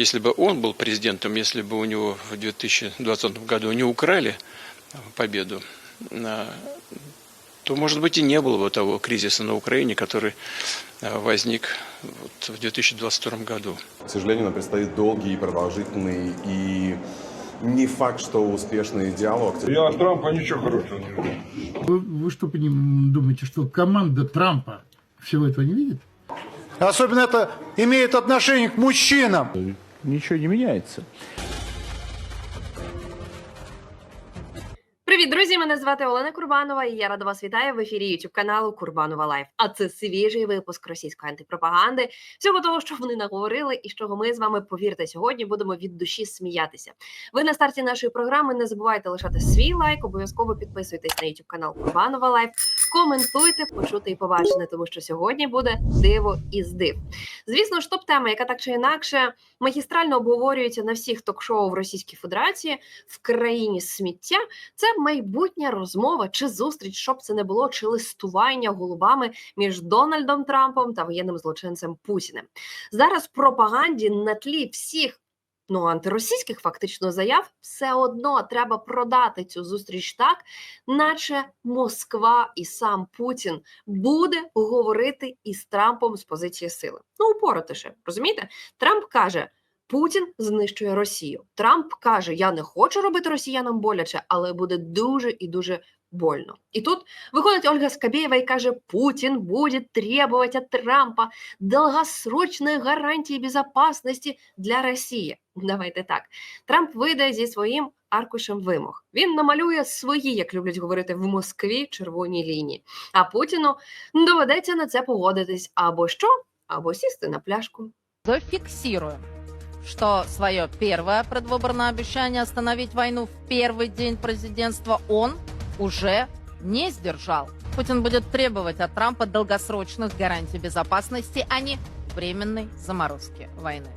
если бы он был президентом, если бы у него в 2020 году не украли победу, э, то, может быть, и не было бы того кризиса на Украине, который э, возник вот в 2022 году. К сожалению, нам предстоит долгий, продолжительный и не факт, что успешный диалог. Я от Трампа ничего хорошего не жду. Вы, вы что думаете, что команда Трампа всего этого не видит? Особенно это имеет отношение к мужчинам. Ничего не меняется. Привіт, друзі! Мене звати Олена Курбанова, і я рада вас вітаю в ефірі YouTube каналу Курбанова Лайф. А це свіжий випуск російської антипропаганди. Всього того, що вони наговорили, і з чого ми з вами повірте сьогодні будемо від душі сміятися. Ви на старті нашої програми не забувайте лишати свій лайк, обов'язково підписуйтесь на YouTube канал Курбанова Лайф, коментуйте, почути і побачити, тому що сьогодні буде диво із див. Звісно ж, топ тема, яка так чи інакше магістрально обговорюється на всіх ток-шоу в Російській Федерації в країні сміття. Це майбутня розмова чи зустріч, щоб це не було, чи листування голубами між Дональдом Трампом та воєнним злочинцем Путіним. Зараз пропаганді на тлі всіх. Ну, антиросійських фактично заяв все одно треба продати цю зустріч так, наче Москва і сам Путін буде говорити із Трампом з позиції сили. Ну, упоротише, розумієте? Трамп каже: Путін знищує Росію. Трамп каже: Я не хочу робити росіянам боляче, але буде дуже і дуже больно. І тут виходить Ольга Скабєєва і каже: Путін буде требувати від Трампа довгосрочної гарантії безпечності для Росії. Давайте так. Трамп вийде зі своїм аркушем вимог. Він намалює свої, як люблять говорити в Москві, червоні лінії. А Путіну доведеться на це погодитись або що, або сісти на пляшку. зафиксируем, что свое первое предвыборное обещание остановить войну в первый день президентства он уже не сдержал. Путин будет требовать от Трампа долгосрочных гарантий безопасности, а не временной заморозки войны.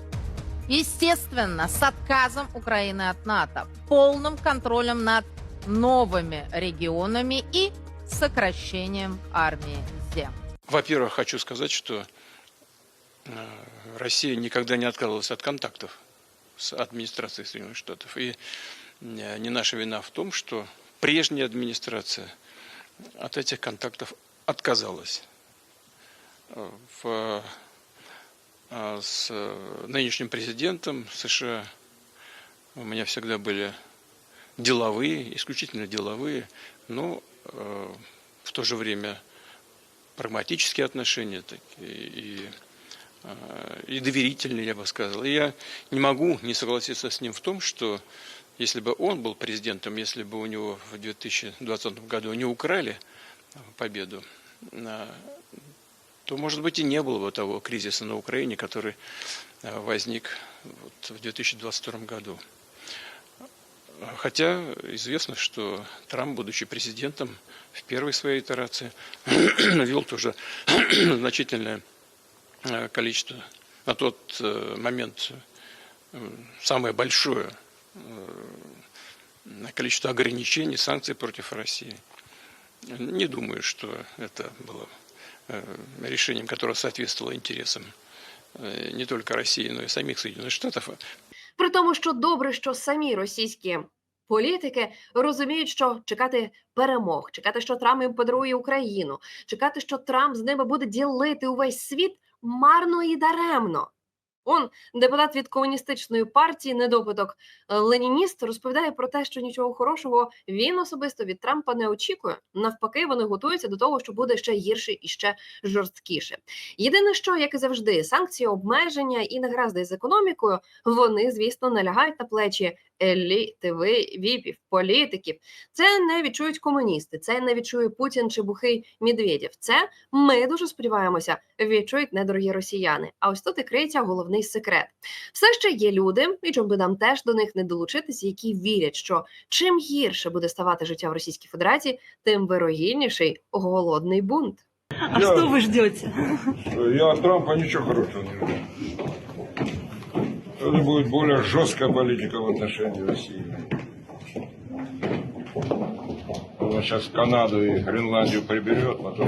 Естественно, с отказом Украины от НАТО, полным контролем над новыми регионами и сокращением армии. Во-первых, хочу сказать, что Россия никогда не отказывалась от контактов с администрацией Соединенных Штатов. И э, не наша вина в том, что прежняя администрация от этих контактов отказалась. Э, В, э, с э, нынешним президентом США у меня всегда были деловые, исключительно деловые, но э, в то же время прагматические отношения такие и, э, и доверительные, я бы сказал. И я не могу не согласиться с ним в том, что если бы он был президентом, если бы у него в 2020 году не украли э, победу, э, то, может быть, и не было бы того кризиса на Украине, который э, возник вот в 2022 году. Хотя известно, что Трамп, будучи президентом, в первой своей итерации вел тоже значительное э, количество, на тот э, момент э, самое большое э, количество ограничений, санкций против России. Не думаю, что это было э, решением, которое соответствовало интересам э, не только России, но и самих Соединенных Штатов. При тому, що добре, що самі російські політики розуміють, що чекати перемог, чекати, що Трамп їм подарує Україну, чекати, що Трамп з ними буде ділити увесь світ марно і даремно. Он депутат від комуністичної партії, недопиток е, Ленініст, розповідає про те, що нічого хорошого він особисто від Трампа не очікує. Навпаки, вони готуються до того, що буде ще гірше і ще жорсткіше. Єдине, що як і завжди, санкції, обмеження і негаразди з економікою, вони, звісно, налягають на плечі еліти, ви- віпів, політиків. Це не відчують комуністи, це не відчує Путін чи бухий Медведєв. Це ми дуже сподіваємося, відчують недорогі росіяни. А ось тут і криється головний секрет. Все ще є люди, і чому би нам теж до них не долучитися, які вірять, що чим гірше буде ставати життя в Російській Федерації, тим вирогідніший голодний бунт. А я, что вы ждете? Я от Трампа ничего хорошего не жду. Это будет более жесткая политика в отношении России. Она сейчас Канаду и Гренландию приберет, потом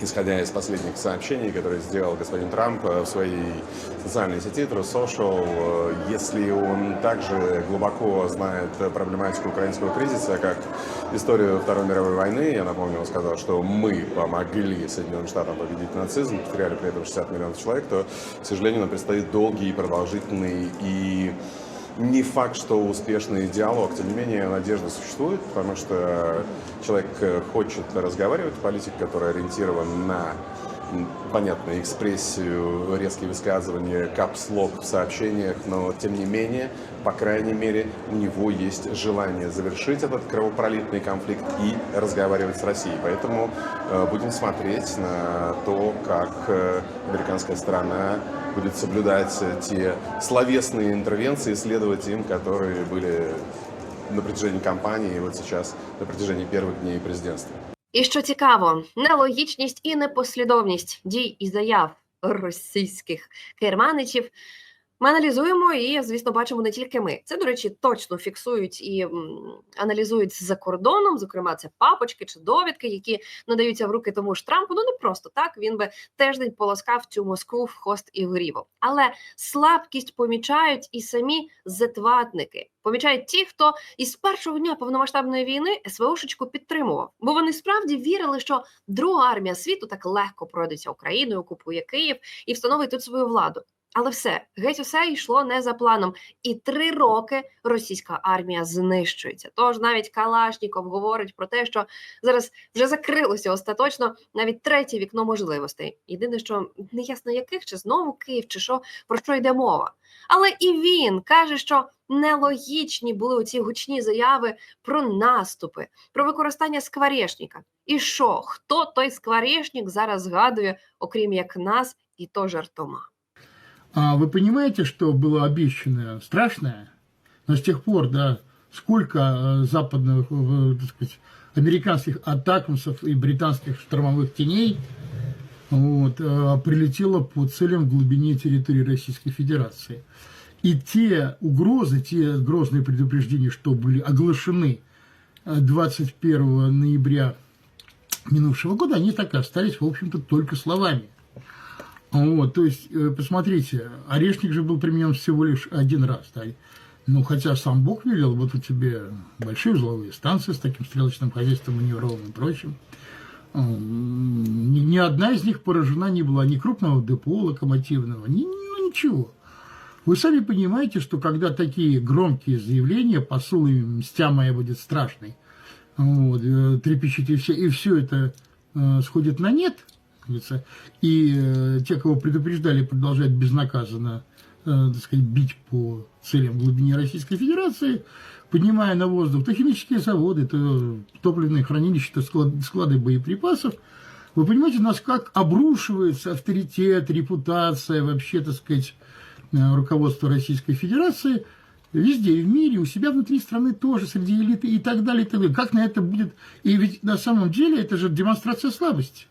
исходя из последних сообщений, которые сделал господин Трамп э, в своей социальной сети True Social, э, если он также глубоко знает э, проблематику украинского кризиса, как историю Второй мировой войны, я напомню, он сказал, что мы помогли Соединенным Штатам победить нацизм, потеряли при этом 60 миллионов человек, то, к сожалению, нам предстоит долгий, продолжительный и не факт, что успешный диалог. Тем не менее, надежда существует, потому что человек э, хочет разговаривать, политик, который ориентирован на м, понятно, экспрессию, резкие высказывания, капслог в сообщениях, но тем не менее, по крайней мере, у него есть желание завершить этот кровопролитный конфликт и разговаривать с Россией. Поэтому э, будем смотреть на то, как э, американская сторона будет соблюдать те словесные интервенции, следовать им, которые были на протяжении кампании и вот сейчас на протяжении первых дней президентства. І що цікаво, нелогічність і непослідовність дій і заяв російських керманичів ми аналізуємо і, звісно, бачимо не тільки ми. Це, до речі, точно фіксують і аналізують за кордоном. Зокрема, це папочки чи довідки, які надаються в руки тому ж Трампу. Ну не просто так. Він би тиждень полоскав цю Москву в хост і в гріву. Але слабкість помічають і самі зетватники. Помічають ті, хто із першого дня повномасштабної війни СВОшечку підтримував, бо вони справді вірили, що друга армія світу так легко пройдеться Україною, окупує Київ і встановить тут свою владу. Але все, геть усе йшло не за планом. І три роки російська армія знищується. Тож навіть Калашніков говорить про те, що зараз вже закрилося остаточно навіть третє вікно можливостей. Єдине, що не ясно яких, чи знову Київ, чи що про що йде мова. Але і він каже, що нелогічні були ці гучні заяви про наступи, про використання скворечника. І що, хто той скворечник зараз згадує, окрім як нас, і то жартома. А вы понимаете, что было обещано страшное? Но с тех пор, да, сколько э, западных, э, так сказать, американских атакмсов и британских штормовых теней вот, э, прилетело по целям в глубине территории Российской Федерации. И те угрозы, те грозные предупреждения, что были оглашены э, 21 ноября минувшего года, они так и остались, в общем-то, только словами. Вот, то есть, э, посмотрите, орешник же был применен всего лишь один раз, да. Ну, хотя сам Бог велел, вот у тебя большие узловые станции с таким стрелочным хозяйством маневровым и прочим. Ни одна из них поражена не была, ни крупного депо локомотивного, ни, ну, ничего. Вы сами понимаете, что когда такие громкие заявления, посулы «мстя моя будет страшной», вот, э, трепещите все, и все это э, сходит на нет, говорится, и э, те, кого предупреждали, продолжают безнаказанно э, так сказать, бить по целям в глубине Российской Федерации, поднимая на воздух то химические заводы, то топливные хранилища, то склад- склады боеприпасов, вы понимаете, у нас как обрушивается авторитет, репутация, вообще, так сказать, э, руководство Российской Федерации везде, и в мире, у себя внутри страны тоже, среди элиты и так далее, и так далее. Как на это будет? И ведь на самом деле это же демонстрация слабости.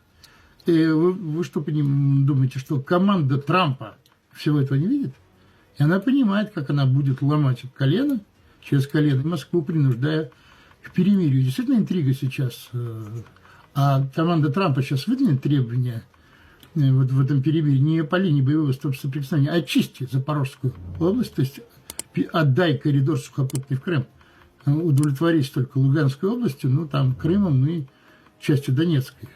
Вы, вы что думаете, что команда Трампа всего этого не видит? И она понимает, как она будет ломать колено через колено Москву, принуждая к перемирию. Действительно интрига сейчас. э, А команда Трампа сейчас выдвинет требования э, вот в этом перемирии не по линии боевого соприкосновения, а очисти Запорожскую область, то есть отдай коридор сухопутный в Крым. Удовлетворись только Луганской областью, ну там Крымом и частью Донецкой.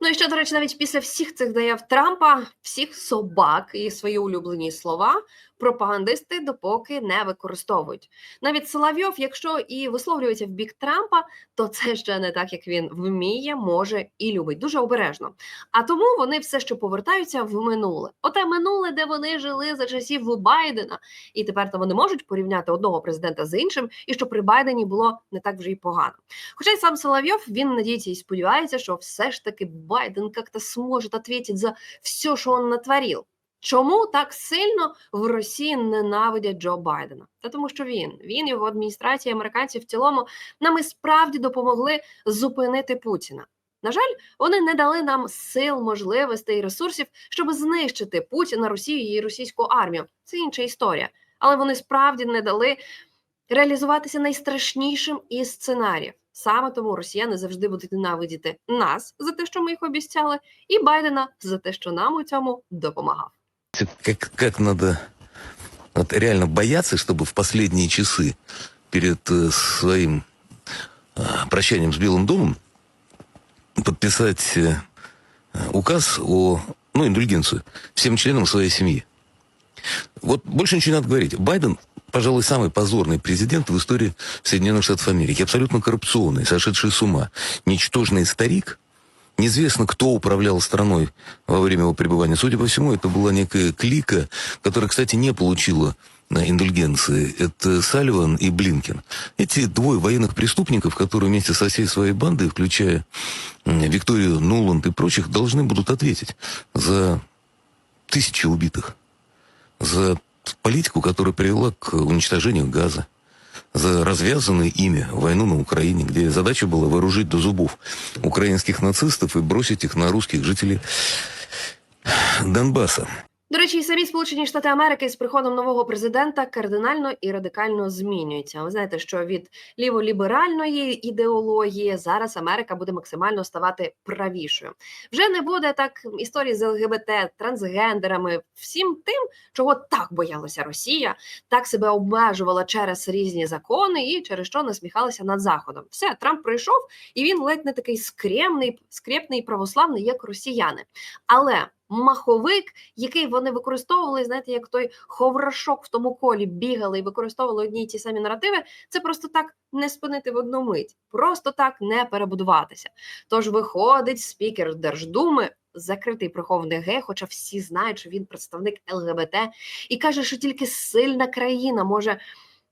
Ну, і що, до речі, навіть після всіх цих заяв Трампа, всіх собак і свої улюблені слова, пропагандисти допоки не використовують. Навіть Соловйов, якщо і висловлюється в бік Трампа, то це ще не так, як він вміє, може і любить. Дуже обережно. А тому вони все ще повертаються в минуле. Оте минуле, де вони жили за часів Байдена, і тепер то вони можуть порівняти одного президента з іншим, і що при Байдені було не так вже й погано. Хоча й сам Соловйов він надіється і сподівається, що все ж таки Байден як-то зможе відповідати за все, що він натворив. Чому так сильно в Росії ненавидять Джо Байдена? Та тому, що він, він, його адміністрація, американці в цілому нам і справді допомогли зупинити Путіна. На жаль, вони не дали нам сил, можливостей і ресурсів, щоб знищити Путіна, Росію і російську армію. Це інша історія. Але вони справді не дали реалізуватися найстрашнішим із сценаріїв. Саме тому росіяни завжди будуть ненавидіти нас за те, що ми їх обіцяли, і Байдена за те, що нам у цьому допомагав. Как, как надо вот реально бояться, чтобы в последние часы перед э, своим э, прощанием с Белым домом подписать э, указ о, ну, индульгенцию всем членам своей семьи. Вот больше ничего не надо говорить. Байден, пожалуй, самый позорный президент в истории Соединенных Штатов Америки. Абсолютно коррупционный, сошедший с ума. Ничтожный старик. Неизвестно, кто управлял страной во время его пребывания. Судя по всему, это была некая клика, которая, кстати, не получила э, индульгенции. Это Салливан и Блинкен. Эти двое военных преступников, которые вместе со всей своей бандой, включая Викторию Нуланд и прочих, должны будут ответить за тысячи убитых за политику, которая привела к уничтожению газа, за развязанную ими войну на Украине, где задача была вооружить до зубов украинских нацистов и бросить их на русских жителей Донбасса. До речі, самі Сполучені Штати Америки з приходом нового президента кардинально і радикально змінюються. Ви знаєте, що від ліволіберальної ідеології зараз Америка буде максимально ставати правішою. Вже не буде так історії з ЛГБТ, трансгендерами, всім тим, чого так боялася Росія, так себе обмежувала через різні закони і через що насміхалася над заходом. Все, Трамп прийшов, і він ледь не такий скремний, скрепний православний, як росіяни. Але маховик, який вони використовували, знаєте, як той ховрашок в тому колі бігали і використовували одні й ті самі наративи, це просто так не спинити в одну мить, просто так не перебудуватися. Тож виходить спікер Держдуми. Закритий прихований гей, хоча всі знають, що він представник ЛГБТ, і каже, що тільки сильна країна може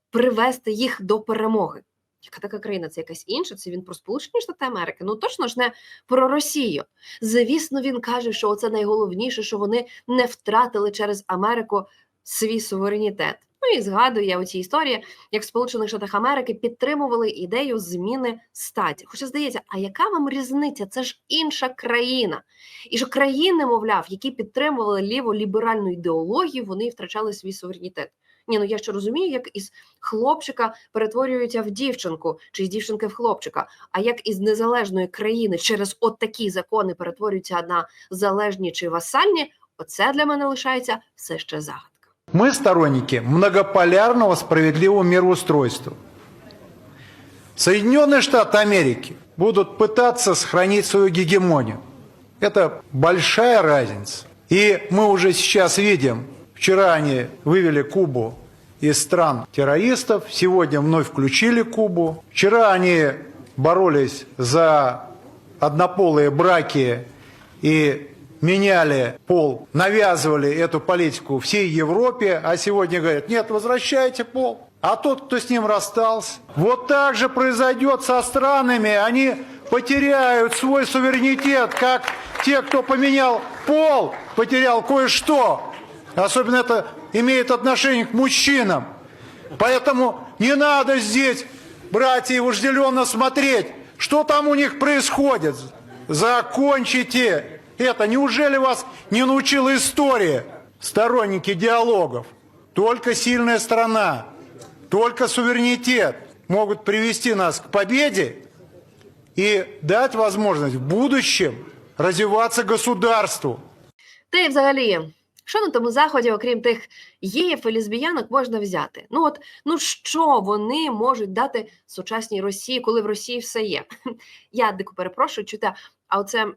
привести їх до перемоги. Яка така країна? Це якась інша? Це він про Сполучені Штати Америки? Ну точно ж не про Росію. Звісно, він каже, що це найголовніше, що вони не втратили через Америку свій суверенітет. Ну і згадує у цій історії, як в Сполучених Штатах Америки підтримували ідею зміни статі. Хоча здається, а яка вам різниця? Це ж інша країна. І що країни, мовляв, які підтримували ліво-ліберальну ідеологію, вони втрачали свій суверенітет. Ні, ну я ще розумію, як із хлопчика перетворюються в дівчинку, чи з дівчинки в хлопчика. А як із незалежної країни через от такі закони перетворюються на залежні чи васальні, оце для мене лишається все ще загадка. Мы сторонники многополярного справедливого мироустройства. Соединенные Штаты Америки будут пытаться сохранить свою гегемонию. Это большая разница. И мы уже сейчас видим, вчера они вывели Кубу из стран террористов, сегодня вновь включили Кубу. Вчера они боролись за однополые браки и меняли пол, навязывали эту политику всей Европе, а сегодня говорят, нет, возвращайте пол. А тот, кто с ним расстался, вот так же произойдет со странами, они потеряют свой суверенитет, как те, кто поменял пол, потерял кое-что. Особенно это имеет отношение к мужчинам. Поэтому не надо здесь, братья, и вожделенно смотреть, что там у них происходит. Закончите это. Неужели вас не научила история, сторонники диалогов? Только сильная страна, только суверенитет могут привести нас к победе и дать возможность в будущем развиваться государству. Та й взагалі, що на тому заході, окрім тих геїв і лесбіянок, можна взяти? Ну от ну що вони можуть дати сучасній Росії, коли в Росії все є? Я дико перепрошую, чуте, а оце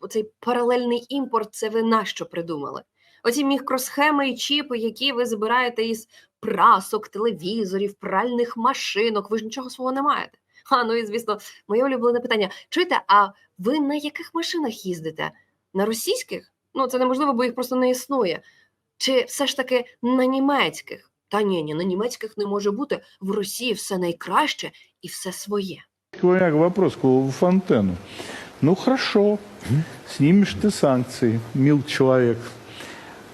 оцей паралельний імпорт, це ви нащо придумали? Оці мікросхеми і чіпи, які ви забираєте із прасок, телевізорів, пральних машинок, ви ж нічого свого не маєте. А ну і звісно, моє улюблене питання: чуєте, а ви на яких машинах їздите? На російських? Ну це неможливо, бо їх просто не існує. Чи все ж таки на німецьких? Та ні, ні, на німецьких не може бути. В Росії все найкраще і все своє. К вопрос к Фонтену. Ну хорошо, снимешь ты санкции, мил человек.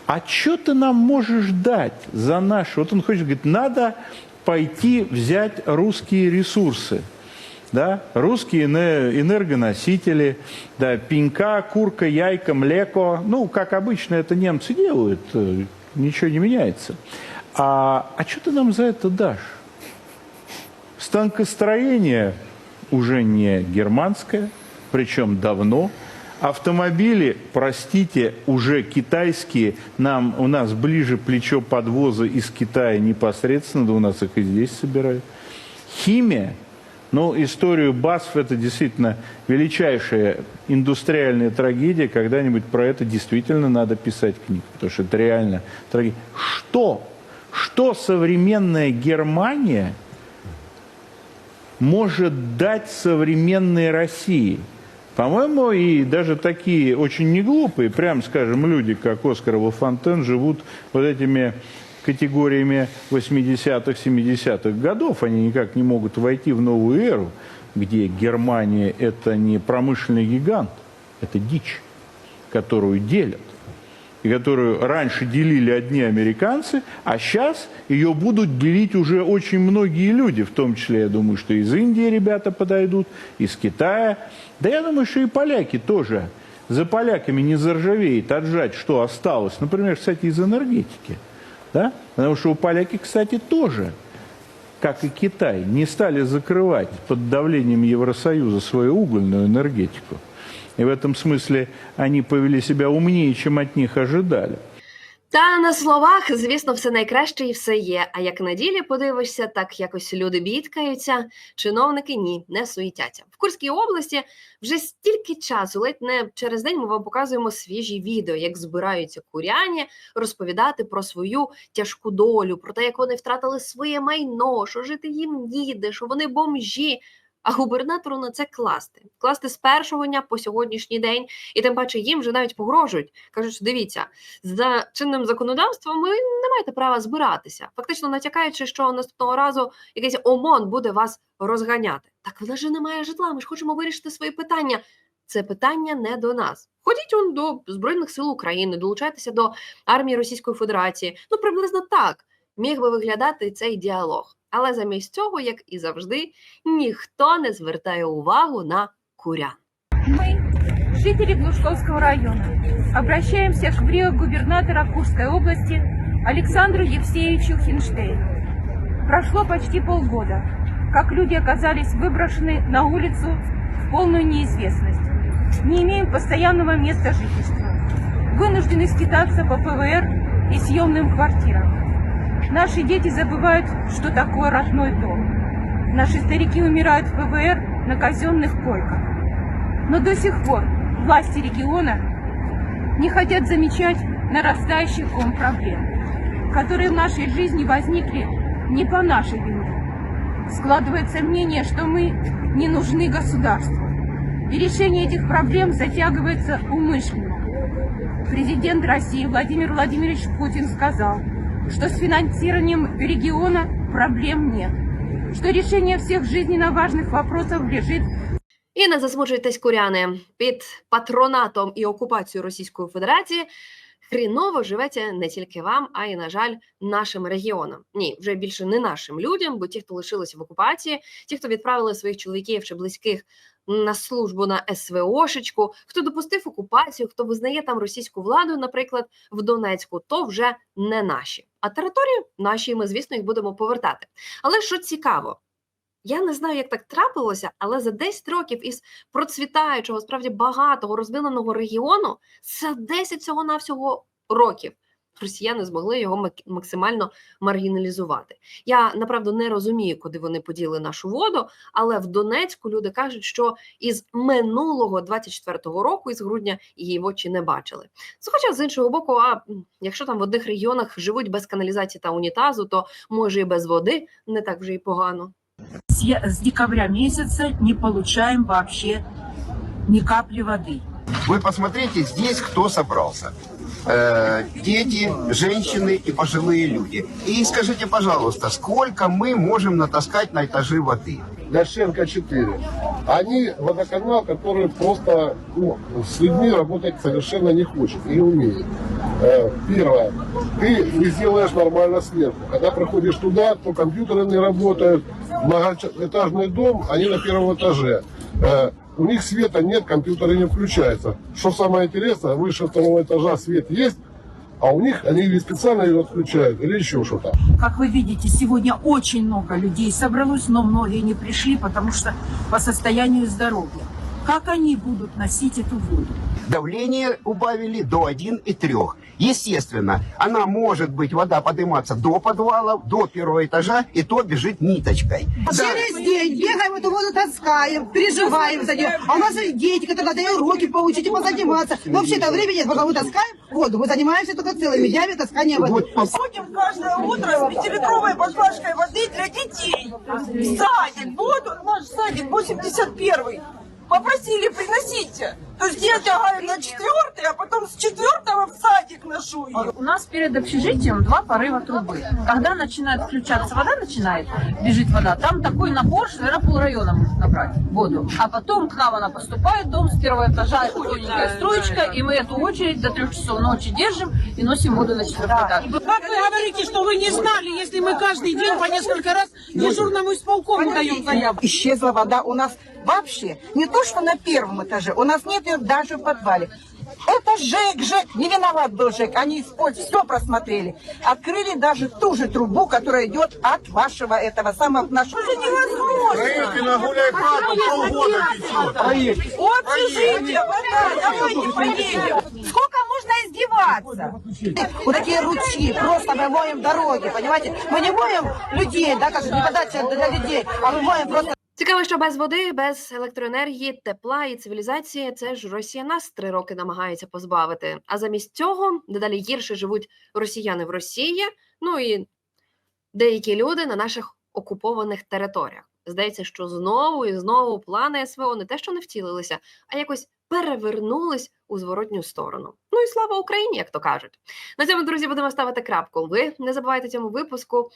А что ты нам можешь дать за наши? Вот он хочет, говорит, надо пойти взять русские ресурсы. Да? Русские эне- энергоносители, да, пенька, курка, яйка, млеко. Ну, как обычно это немцы делают, э, ничего не меняется. А, а что ты нам за это дашь? Станкостроение уже не германское, причем давно. Автомобили, простите, уже китайские. Нам, у нас ближе плечо подвоза из Китая непосредственно, да у нас их и здесь собирают. Химия, ну, историю БАСФ это действительно величайшая индустриальная трагедия. Когда-нибудь про это действительно надо писать книгу, потому что это реально трагедия. Что? Что современная Германия может дать современной России? По-моему, и даже такие очень неглупые, прям скажем, люди, как Оскар Фонтен, живут вот этими категориями 80-х, 70-х годов. Они никак не могут войти в новую эру, где Германия – это не промышленный гигант, это дичь, которую делят. И которую раньше делили одни американцы, а сейчас ее будут делить уже очень многие люди, в том числе, я думаю, что из Индии ребята подойдут, из Китая. Да я думаю, что и поляки тоже. За поляками не заржавеет отжать, что осталось. Например, кстати, из энергетики. Да? Потому что у поляки, кстати, тоже, как и Китай, не стали закрывать под давлением Евросоюза свою угольную энергетику. И в этом смысле они повели себя умнее, чем от них ожидали. Та на словах, звісно, все найкраще і все є. А як на ділі подивишся, так якось люди бідкаються, чиновники ні, не суїтяться. В Курській області вже стільки часу, ледь не через день ми вам показуємо свіжі відео, як збираються куряні розповідати про свою тяжку долю, про те, як вони втратили своє майно, що жити їм ніде, що вони бомжі. А губернатору на це класти, класти з першого дня по сьогоднішній день, і тим паче їм вже навіть погрожують. кажуть, що дивіться, за чинним законодавством ви не маєте права збиратися, фактично натякаючи, що наступного разу якийсь ОМОН буде вас розганяти. Так в нас же немає житла. Ми ж хочемо вирішити свої питання. Це питання не до нас. Ходіть он до Збройних сил України, долучайтеся до армії Російської Федерації. Ну приблизно так міг би виглядати цей діалог. Але замість цього, як і завжди, ніхто не звертає увагу на курян. Мы, жители Глушковского района, обращаемся к губернатора Курской области Александру Евсеевичу Хинштейну. Прошло почти полгода, как люди оказались выброшены на улицу в полную неизвестность. Не имеем постоянного места жительства. Вынуждены скитаться по ПВР и съемным квартирам. Наши дети забывают, что такое родной дом. Наши старики умирают в ПВР на казенных койках. Но до сих пор власти региона не хотят замечать нарастающий ком проблем, которые в нашей жизни возникли не по нашей вине. Складывается мнение, что мы не нужны государству. И решение этих проблем затягивается умышленно. Президент России Владимир Владимирович Путин сказал, что с финансированием региона проблем нет, что решение всех жизненно важных вопросов лежит І не засмучуйтесь, куряни, під патронатом і окупацією Російської Федерації хріново живеться не тільки вам, а й, на жаль, нашим регіонам. Ні, вже більше не нашим людям, бо ті, хто лишилися в окупації, ті, хто відправили своїх чоловіків чи близьких на службу на СВОшечку, хто допустив окупацію, хто визнає там російську владу, наприклад, в Донецьку, то вже не наші. А території наші, ми, звісно, їх будемо повертати. Але що цікаво, я не знаю, як так трапилося, але за 10 років із процвітаючого, справді багатого розвиненого регіону, за 10 всього навсього років росіяни змогли його мак- максимально маргіналізувати. Я направду не розумію, куди вони поділи нашу воду, але в Донецьку люди кажуть, що із минулого 24-го року, із грудня, її в очі не бачили. Це Хоча з іншого боку, а якщо там в одних регіонах живуть без каналізації та унітазу, то може і без води не так вже й погано. с декабря месяца не получаем вообще ни капли воды. Вы посмотрите, здесь кто собрался. Э, дети, женщины и пожилые люди. И скажите, пожалуйста, сколько мы можем натаскать на этажи воды? Горшенко 4. Они водоканал, который просто ну, с людьми работать совершенно не хочет и не умеет. Э, Первое. Ты не сделаешь нормально сверху. Когда приходишь туда, то компьютеры не работают. Многоэтажный дом, они на первом этаже. У них света нет, компьютеры не включаются. Что самое интересное, выше второго этажа свет есть, а у них они или специально ее отключают, или еще что-то. Как вы видите, сегодня очень много людей собралось, но многие не пришли, потому что по состоянию здоровья. Как они будут носить эту воду? Давление убавили до 1,3. Естественно, она может быть, вода подниматься до подвала, до первого этажа, и то бежит ниточкой. Через день бегаем эту воду, таскаем, переживаем за нее. А у нас есть дети, которые надо и уроки получить, и позаниматься. Вообще-то времени нет, потому что мы таскаем воду. Мы занимаемся только целыми днями таскания воды. Ходим каждое утро с пятилитровой баклажкой воды для детей. В садик, воду, наш садик 81-й. Попросили, приносите. То есть я тягаю на четвертый, а потом с четвертого в садик ношу ее. У нас перед общежитием два порыва трубы. Когда начинает включаться вода, начинает бежит вода, там такой напор, что, наверное, полрайона может набрать воду. А потом к нам она поступает, дом с первого этажа, тоненькая строечка, и мы эту очередь до трех часов ночи держим и носим воду на четвертый этаж. Как вы говорите, что вы не знали, если мы каждый день по несколько раз дежурному исполкому даем заявку? Исчезла вода у нас вообще. Не то, что на первом этаже, у нас нет ее даже в подвале. Это ЖЭК, ЖЭК, не виноват был ЖЭК, они использовали, все просмотрели. Открыли даже ту же трубу, которая идет от вашего этого самого нашего. Это невозможно. Общежитие, вода, давайте поедем. Сколько можно издеваться? Вот такие ручьи, просто мы моем дороги, понимаете? Мы не моем людей, да, как не подача для людей, а мы моем просто Цікаво, що без води, без електроенергії, тепла і цивілізації це ж Росія нас три роки намагається позбавити. А замість цього дедалі гірше живуть росіяни в Росії, ну і деякі люди на наших окупованих територіях. Здається, що знову і знову плани СВО не те, що не втілилися, а якось перевернулись у зворотню сторону. Ну і слава Україні, як то кажуть. На цьому, друзі, будемо ставити крапку. Ви не забувайте цьому випуску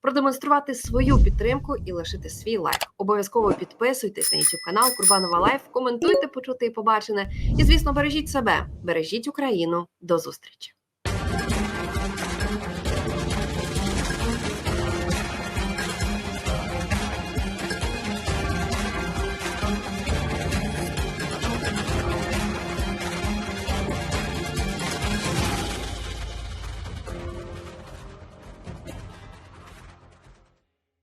продемонструвати свою підтримку і лишити свій лайк. Обов'язково підписуйтесь на YouTube канал Курбанова Лайф, коментуйте, почути і побачене. І, звісно, бережіть себе, бережіть Україну. До зустрічі!